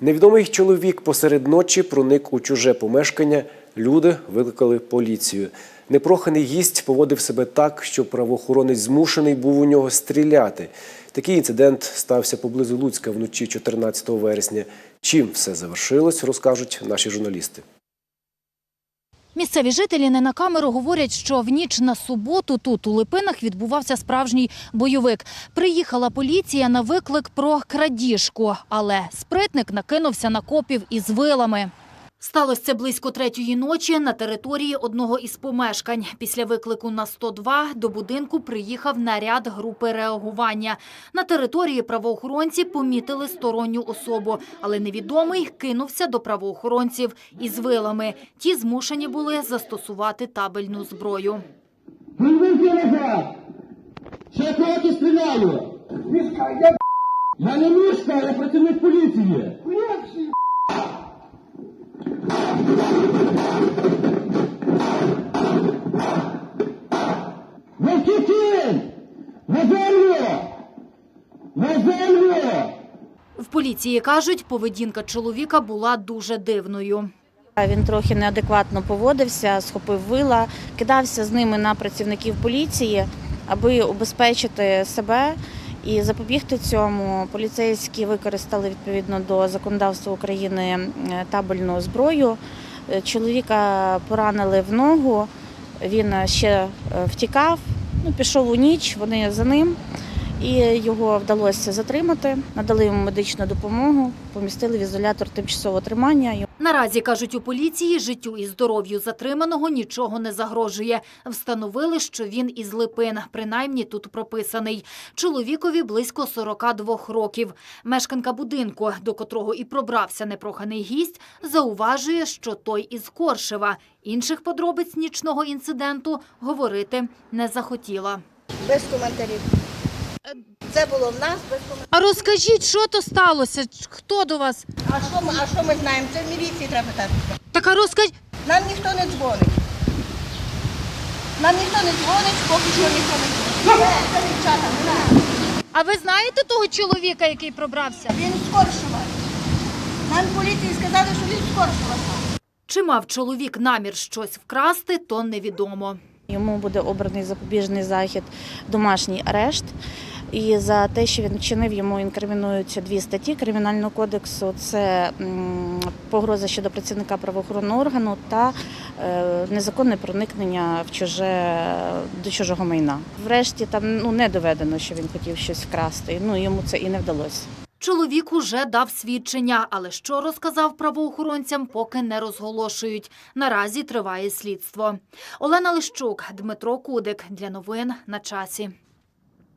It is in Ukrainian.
Невідомий чоловік посеред ночі проник у чуже помешкання. Люди викликали поліцію. Непроханий гість поводив себе так, що правоохоронець змушений був у нього стріляти. Такий інцидент стався поблизу Луцька вночі 14 вересня. Чим все завершилось, розкажуть наші журналісти. Місцеві жителі не на камеру говорять, що в ніч на суботу тут у Липинах відбувався справжній бойовик. Приїхала поліція на виклик про крадіжку, але спритник накинувся на копів із вилами. Сталося це близько третьої ночі на території одного із помешкань. Після виклику на 102 до будинку приїхав наряд групи реагування. На території правоохоронці помітили сторонню особу, але невідомий кинувся до правоохоронців із вилами. Ті змушені були застосувати табельну зброю. Ще стріляю! Я не мішка, я працівник поліції! На землю! В поліції кажуть, поведінка чоловіка була дуже дивною. Він трохи неадекватно поводився, схопив вила, кидався з ними на працівників поліції, аби убезпечити себе і запобігти цьому. Поліцейські використали відповідно до законодавства України е, табельну зброю. Е, Чоловіка поранили в ногу, він ще е, втікав, ну, пішов у ніч, вони за ним. І його вдалося затримати, надали йому медичну допомогу, помістили в ізолятор тимчасового тримання. Наразі, кажуть у поліції, життю і здоров'ю затриманого нічого не загрожує. Встановили, що він із Липин, принаймні тут прописаний. Чоловікові близько 42 років. Мешканка будинку, до котрого і пробрався непроханий гість, зауважує, що той із Коршева. Інших подробиць нічного інциденту говорити не захотіла. Без коментарів. Це було в нас. А розкажіть, що то сталося? Хто до вас? А що ми, а що ми знаємо? Це в міліції треба питати. Так а розкажіть. Нам ніхто не дзвонить. Нам ніхто не дзвонить, поки що ніхто не дзвонить. Це, це дівчата, не надо. А ви знаєте того чоловіка, який пробрався? Він з Коршева. Нам в поліції сказали, що він сам. Чи мав чоловік намір щось вкрасти, то невідомо. Йому буде обраний запобіжний захід, домашній арешт. І за те, що він вчинив, йому інкримінуються дві статті Кримінального кодексу: це погроза щодо працівника правоохоронного органу та е, незаконне проникнення в чуже до чужого майна. Врешті там ну не доведено, що він хотів щось вкрасти. Ну йому це і не вдалося. Чоловік уже дав свідчення, але що розказав правоохоронцям, поки не розголошують. Наразі триває слідство. Олена Лищук, Дмитро Кудик. Для новин на часі.